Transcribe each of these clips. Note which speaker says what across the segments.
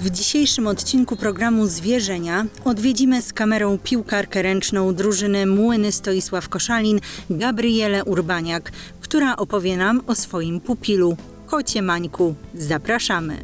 Speaker 1: W dzisiejszym odcinku programu Zwierzenia odwiedzimy z kamerą piłkarkę ręczną drużyny Młyny Stoisław Koszalin Gabrielę Urbaniak, która opowie nam o swoim pupilu, kocie Mańku. Zapraszamy.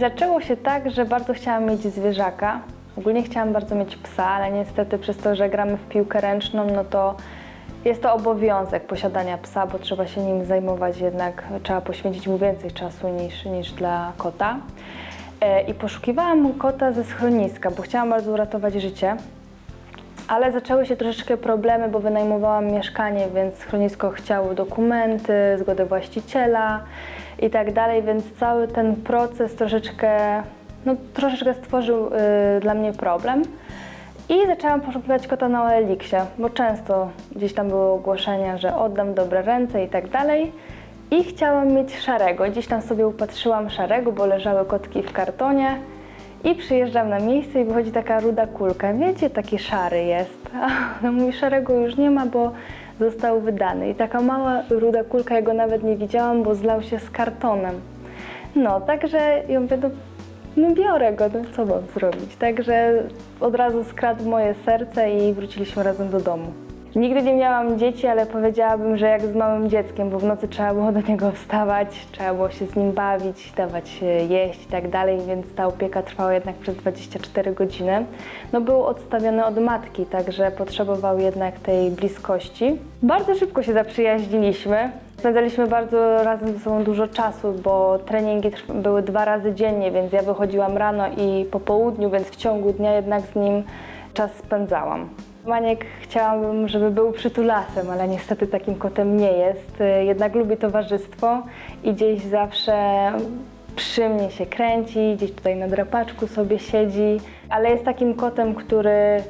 Speaker 2: Zaczęło się tak, że bardzo chciałam mieć zwierzaka. Ogólnie chciałam bardzo mieć psa, ale niestety przez to, że gramy w piłkę ręczną, no to jest to obowiązek posiadania psa, bo trzeba się nim zajmować jednak, trzeba poświęcić mu więcej czasu niż, niż dla kota. E, I poszukiwałam kota ze schroniska, bo chciałam bardzo uratować życie. Ale zaczęły się troszeczkę problemy, bo wynajmowałam mieszkanie, więc schronisko chciało dokumenty, zgodę właściciela i tak dalej, więc cały ten proces troszeczkę, no, troszeczkę stworzył y, dla mnie problem. I zaczęłam poszukiwać kota na OLX-ie, bo często gdzieś tam były ogłoszenia, że oddam dobre ręce i tak dalej. I chciałam mieć szarego. Gdzieś tam sobie upatrzyłam szarego, bo leżały kotki w kartonie. I przyjeżdżam na miejsce i wychodzi taka ruda kulka. Wiecie, taki szary jest. A no mówi, szarego już nie ma, bo został wydany. I taka mała ruda kulka, ja go nawet nie widziałam, bo zlał się z kartonem. No, także ja mówię, no, biorę go, no co mam zrobić? Także od razu skradł moje serce i wróciliśmy razem do domu. Nigdy nie miałam dzieci, ale powiedziałabym, że jak z małym dzieckiem, bo w nocy trzeba było do niego wstawać, trzeba było się z nim bawić, dawać e, jeść i tak dalej, więc ta opieka trwała jednak przez 24 godziny. No był odstawiony od matki, także potrzebował jednak tej bliskości. Bardzo szybko się zaprzyjaźniliśmy. Spędzaliśmy bardzo razem ze sobą dużo czasu, bo treningi były dwa razy dziennie, więc ja wychodziłam rano i po południu, więc w ciągu dnia jednak z nim czas spędzałam. Maniek chciałabym, żeby był przytulasem, ale niestety takim kotem nie jest. Jednak lubi towarzystwo i gdzieś zawsze przy mnie się kręci, gdzieś tutaj na drapaczku sobie siedzi, ale jest takim kotem, który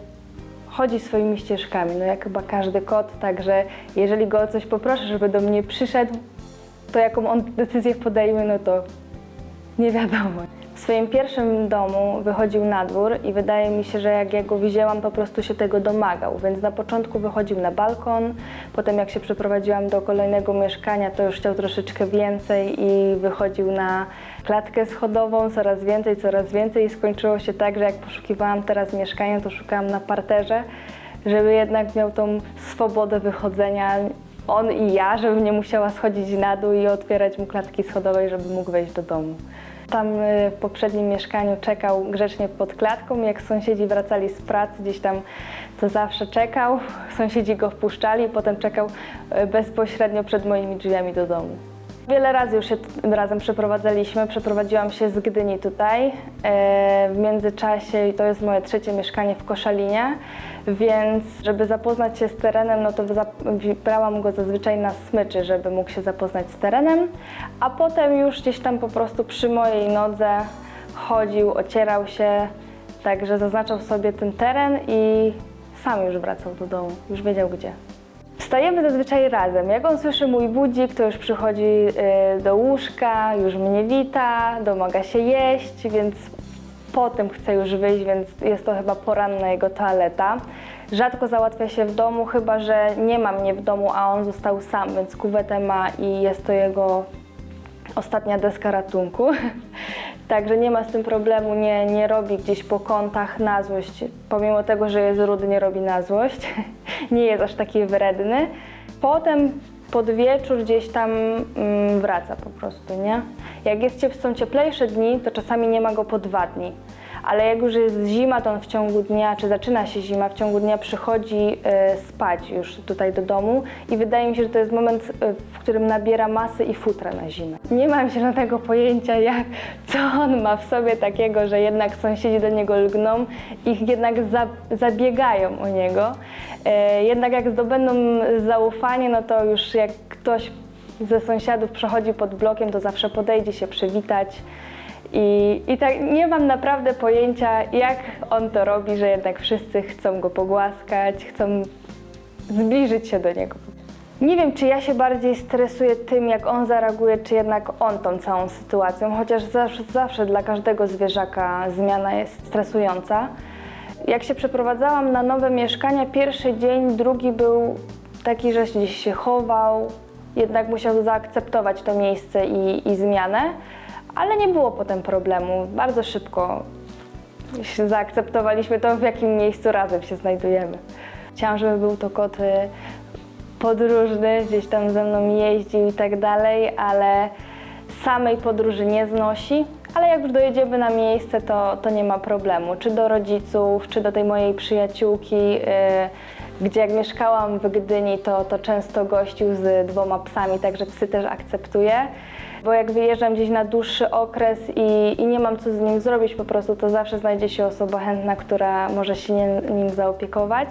Speaker 2: chodzi swoimi ścieżkami, no jak chyba każdy kot, także jeżeli go o coś poproszę, żeby do mnie przyszedł, to jaką on decyzję podejmie, no to nie wiadomo. W swoim pierwszym domu wychodził na dwór i wydaje mi się, że jak ja go widziałam, po prostu się tego domagał. Więc na początku wychodził na balkon, potem jak się przeprowadziłam do kolejnego mieszkania, to już chciał troszeczkę więcej i wychodził na klatkę schodową, coraz więcej, coraz więcej i skończyło się tak, że jak poszukiwałam teraz mieszkania, to szukałam na parterze, żeby jednak miał tą swobodę wychodzenia on i ja, żebym nie musiała schodzić na dół i otwierać mu klatki schodowej, żeby mógł wejść do domu. Tam y, w poprzednim mieszkaniu czekał grzecznie pod klatką. Jak sąsiedzi wracali z pracy, gdzieś tam to zawsze czekał. Sąsiedzi go wpuszczali, potem czekał y, bezpośrednio przed moimi drzwiami do domu. Wiele razy już się razem przeprowadzaliśmy. Przeprowadziłam się z Gdyni tutaj. E, W międzyczasie to jest moje trzecie mieszkanie w Koszalinie, więc żeby zapoznać się z terenem, no to brałam go zazwyczaj na smyczy, żeby mógł się zapoznać z terenem, a potem już gdzieś tam po prostu przy mojej nodze chodził, ocierał się, także zaznaczał sobie ten teren i sam już wracał do domu, już wiedział gdzie. Wstajemy zazwyczaj razem. Jak on słyszy mój budzik, to już przychodzi y, do łóżka, już mnie wita, domaga się jeść, więc potem chce już wyjść, więc jest to chyba poranna jego toaleta. Rzadko załatwia się w domu, chyba że nie ma mnie w domu, a on został sam, więc kuwetę ma i jest to jego ostatnia deska ratunku. Także nie ma z tym problemu, nie, nie robi gdzieś po kątach na złość. Pomimo tego, że jest rudy, nie robi na złość. nie jest aż taki wredny. Potem pod wieczór gdzieś tam mm, wraca po prostu, nie? Jak jest, są cieplejsze dni, to czasami nie ma go po dwa dni. Ale jak już jest zima, to on w ciągu dnia, czy zaczyna się zima, w ciągu dnia przychodzi e, spać już tutaj do domu i wydaje mi się, że to jest moment, e, w którym nabiera masy i futra na zimę. Nie mam zielonego pojęcia, jak, co on ma w sobie takiego, że jednak sąsiedzi do niego lgną i jednak za, zabiegają o niego. E, jednak jak zdobędą zaufanie, no to już jak ktoś ze sąsiadów przechodzi pod blokiem, to zawsze podejdzie się przywitać I, I tak nie mam naprawdę pojęcia, jak on to robi, że jednak wszyscy chcą go pogłaskać, chcą zbliżyć się do niego. Nie wiem, czy ja się bardziej stresuję tym, jak on zareaguje, czy jednak on tą całą sytuacją, chociaż zawsze, zawsze dla każdego zwierzaka zmiana jest stresująca. Jak się przeprowadzałam na nowe mieszkania, pierwszy dzień, drugi był taki, że gdzieś się chował, jednak musiał zaakceptować to miejsce i, i zmianę, ale nie było potem problemu. Bardzo szybko się zaakceptowaliśmy to, w jakim miejscu razem się znajdujemy. Chciałam, żeby był to kot y, podróżny, gdzieś tam ze mną jeździł i tak dalej, ale samej podróży nie znosi. Ale jak już dojedziemy na miejsce, to, to nie ma problemu. Czy do rodziców, czy do tej mojej przyjaciółki, y, gdzie jak mieszkałam w Gdyni, to, to często gościł z dwoma psami, także psy też akceptuję. Bo jak wyjeżdżam gdzieś na dłuższy okres i, i nie mam co z nim zrobić po prostu, to zawsze znajdzie się osoba chętna, która może się nie, nim zaopiekować.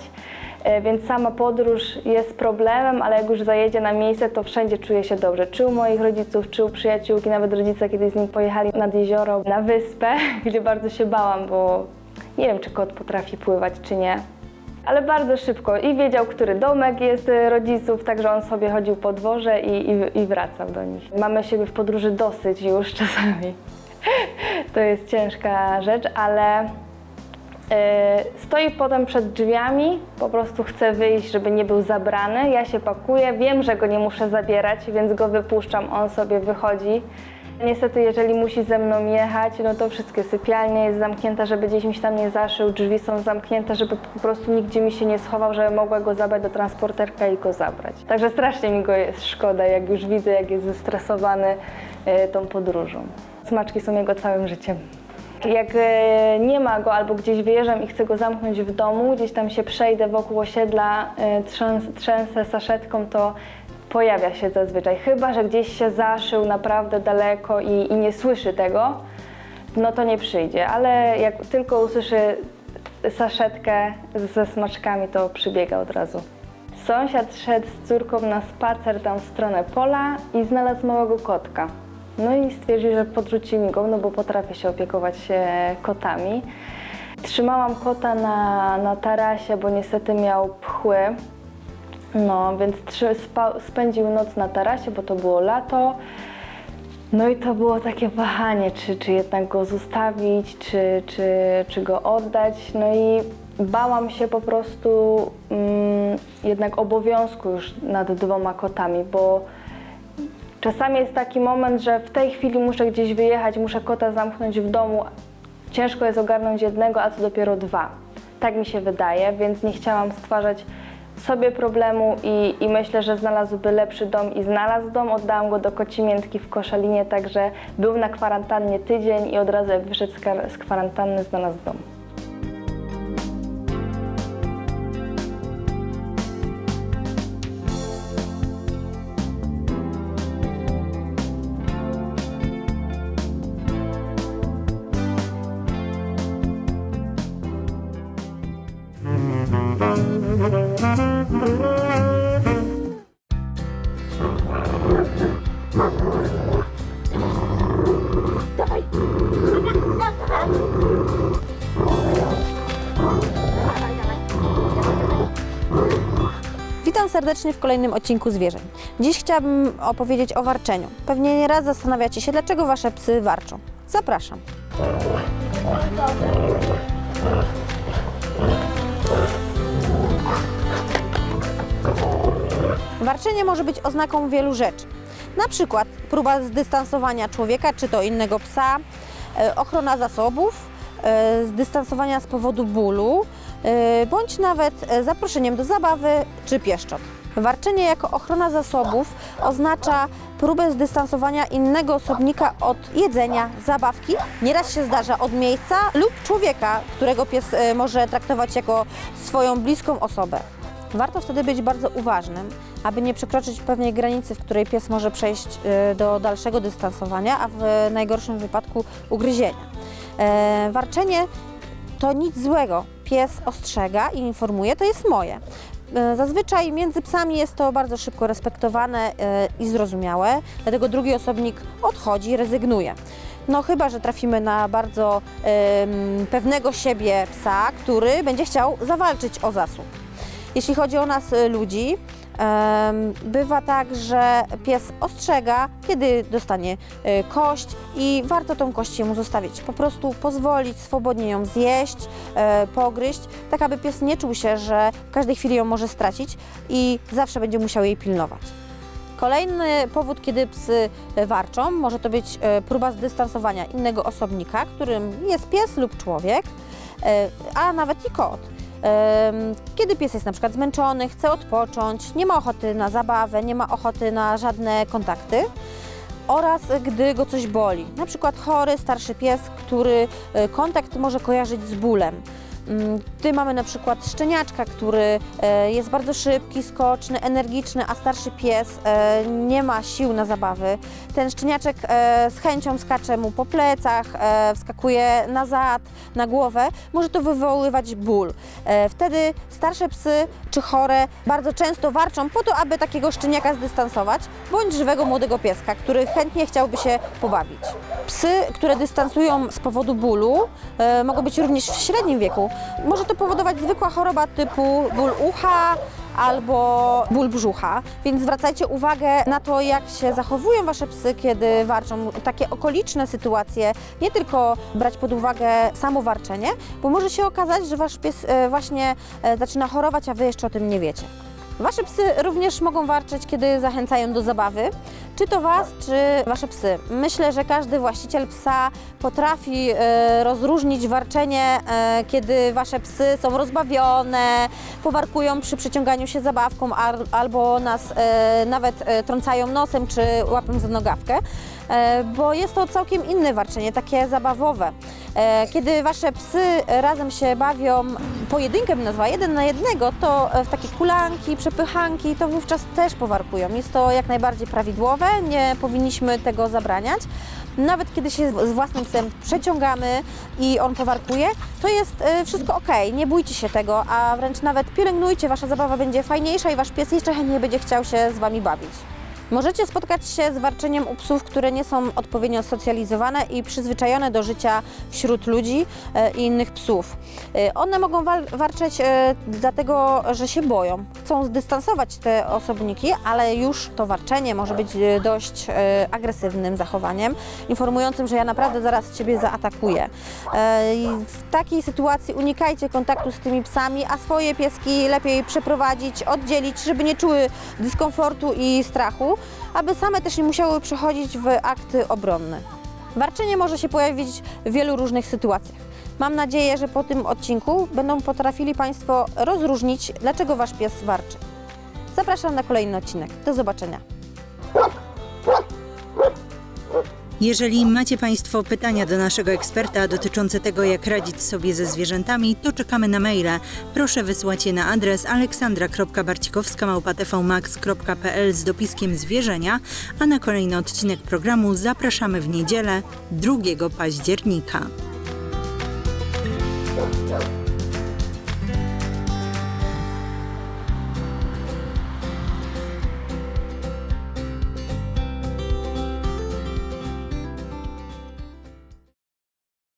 Speaker 2: E, Więc sama podróż jest problemem, ale jak już zajedzie na miejsce, to wszędzie czuje się dobrze. Czy u moich rodziców, czy u przyjaciółki, nawet rodzice kiedyś z nim pojechali nad jezioro, na wyspę, gdzie bardzo się bałam, bo nie wiem, czy kot potrafi pływać, czy nie. Ale bardzo szybko i wiedział, który domek jest y, rodziców, także on sobie chodził po dworze i, i, i wracał do nich. Mamy siebie w podróży dosyć już czasami. To jest ciężka rzecz, ale y, stoi potem przed drzwiami, po prostu chce wyjść, żeby nie był zabrany. Ja się pakuję, wiem, że go nie muszę zabierać, więc go wypuszczam, on sobie wychodzi. Niestety, jeżeli musi ze mną jechać, no to wszystkie sypialnie jest zamknięte, żeby gdzieś mi się tam nie zaszył, drzwi są zamknięte, żeby po prostu nigdzie mi się nie schował, żeby mogła go zabrać do transporterka i go zabrać. Także strasznie mi go jest szkoda, jak już widzę, jak jest zestresowany e, tą podróżą. Smaczki są jego całym życiem. Jak e, nie ma go albo gdzieś wyjeżdżam i chcę go zamknąć w domu, gdzieś tam się przejdę wokół osiedla, e, trzęs, trzęsę saszetką, to pojawia się zazwyczaj. Chyba, że gdzieś się zaszył naprawdę daleko i, i nie słyszy tego, no to nie przyjdzie. Ale jak tylko usłyszy saszetkę ze smaczkami, to przybiega od razu. Sąsiad szedł z córką na spacer tam w stronę pola i znalazł małego kotka. No i stwierdził, że podrzuci mi go, no bo potrafię się opiekować e, kotami. Trzymałam kota na, na tarasie, bo niestety miał pchły. No, więc trzy, spędził noc na tarasie, bo to było lato. No i to było takie wahanie, czy, czy jednak go zostawić, czy, czy, czy go oddać. No i bałam się po prostu mm, jednak obowiązku już nad dwoma kotami, bo czasami jest taki moment, że w tej chwili muszę gdzieś wyjechać, muszę kota zamknąć w domu. Ciężko jest ogarnąć jednego, a co dopiero dwa. Tak mi się wydaje, więc nie chciałam stwarzać sobie problemu i, i myślę, że znalazłby lepszy dom i znalazł dom. Oddałam go do kocimiętki w Koszalinie, także był na kwarantannie tydzień i od razu jak wyszedł z, kwarantanny znalazł dom.
Speaker 3: Witam serdecznie w kolejnym odcinku Zwierzeń. Dziś chciałabym opowiedzieć o warczeniu. Pewnie nieraz zastanawiacie się, dlaczego wasze psy warczą. Zapraszam. Warczenie może być oznaką wielu rzeczy. Na przykład próba zdystansowania człowieka czy to innego psa, e, ochrona zasobów, e, zdystansowania z powodu bólu, e, bądź nawet zaproszeniem do zabawy czy pieszczot. Warczenie jako ochrona zasobów oznacza próbę zdystansowania innego osobnika od jedzenia, zabawki, nieraz się zdarza od miejsca lub człowieka, którego pies może traktować jako swoją bliską osobę. Warto wtedy być bardzo uważnym, aby nie przekroczyć pewnej granicy, w której pies może przejść e, do dalszego dystansowania, a w najgorszym wypadku ugryzienia. E, Warczenie to nic złego. Pies ostrzega i informuje, to jest moje. E, Zazwyczaj między psami jest to bardzo szybko respektowane e, i zrozumiałe, dlatego drugi osobnik odchodzi, rezygnuje. No chyba, że trafimy na bardzo em, pewnego siebie psa, który będzie chciał zawalczyć o zasób. Jeśli chodzi o nas y, ludzi, bywa tak, że pies ostrzega, kiedy dostanie y, kość i warto tą kość jemu zostawić. Po prostu pozwolić swobodnie ją zjeść, e, pogryźć, tak aby pies nie czuł się, że w każdej chwili ją może stracić i zawsze będzie musiał jej pilnować. Kolejny powód, kiedy psy warczą, może to być e, próba zdystansowania innego osobnika, którym jest pies lub człowiek, e, a nawet i kot. Kiedy pies jest na przykład zmęczony, chce odpocząć, nie ma ochoty na zabawę, nie ma ochoty na żadne kontakty oraz gdy go coś boli. Na przykład chory, starszy pies, który e, kontakt może kojarzyć z bólem. Mm, Gdy mamy na przykład szczeniaczka, który e, jest bardzo szybki, skoczny, energiczny, a starszy pies e, nie ma sił na zabawy, ten szczeniaczek e, z chęcią skacze mu po plecach, wskakuje na zad, na głowę, może to wywoływać ból. Wtedy starsze psy czy chore bardzo często warczą po to, aby takiego szczeniaka zdystansować, bądź żywego młodego pieska, który chętnie chciałby się pobawić. Psy, które dystansują z powodu bólu, mogą być również w średnim wieku. Może to powodować zwykła choroba typu ból ucha albo ból brzucha, więc zwracajcie uwagę na to, jak się zachowują Wasze psy, kiedy warczą. Takie okoliczne sytuacje, nie tylko brać pod uwagę samo warczenie, bo może się okazać, że Wasz pies e, właśnie e, zaczyna chorować, a Wy jeszcze o tym nie wiecie. Wasze psy również mogą warczeć, kiedy zachęcają do zabawy, czy to Was, czy Wasze psy. Myślę, że każdy właściciel psa potrafi e, rozróżnić warczenie, e, kiedy Wasze psy są rozbawione, powarkują przy przyciąganiu się zabawką albo nas e, nawet trącają nosem, czy łapią za nogawkę, bo jest to całkiem inne warczenie, takie zabawowe. E, Kiedy Wasze psy razem się bawią, pojedynkę bym nazwała, jeden na jednego, to e, w takie kulanki, przepychanki, to wówczas też powarkują. Jest to jak najbardziej prawidłowe, nie powinniśmy tego zabraniać. Nawet kiedy się z własnym psem przeciągamy i on powarkuje, to jest e, wszystko ok, nie bójcie się tego, a wręcz nawet pielęgnujcie, Wasza zabawa będzie fajniejsza i Wasz pies jeszcze chętniej będzie chciał się z Wami bawić. Możecie spotkać się z warczeniem u psów, które nie są odpowiednio socjalizowane i przyzwyczajone do życia wśród ludzi e, i innych psów. E, One mogą warczeć e, dlatego, że się boją. Chcą zdystansować te osobniki, ale już to warczenie może być dość agresywnym zachowaniem, informującym, że ja naprawdę zaraz Ciebie zaatakuję. W takiej sytuacji unikajcie kontaktu z tymi psami, a swoje pieski lepiej przeprowadzić, oddzielić, żeby nie czuły dyskomfortu i strachu, aby same też nie musiały przechodzić w akty obronne. Warczenie może się pojawić w wielu różnych sytuacjach. Mam nadzieję, że po tym odcinku będą potrafili Państwo rozróżnić, dlaczego Wasz pies warczy. Zapraszam na kolejny odcinek. Do zobaczenia.
Speaker 1: Jeżeli macie Państwo pytania do naszego eksperta dotyczące tego, jak radzić sobie ze zwierzętami, to czekamy na maile. Proszę wysłać je na adres aleksandra.barcikowska.tvmax.pl z dopiskiem zwierzenia, a na kolejny odcinek programu zapraszamy w niedzielę 2 października.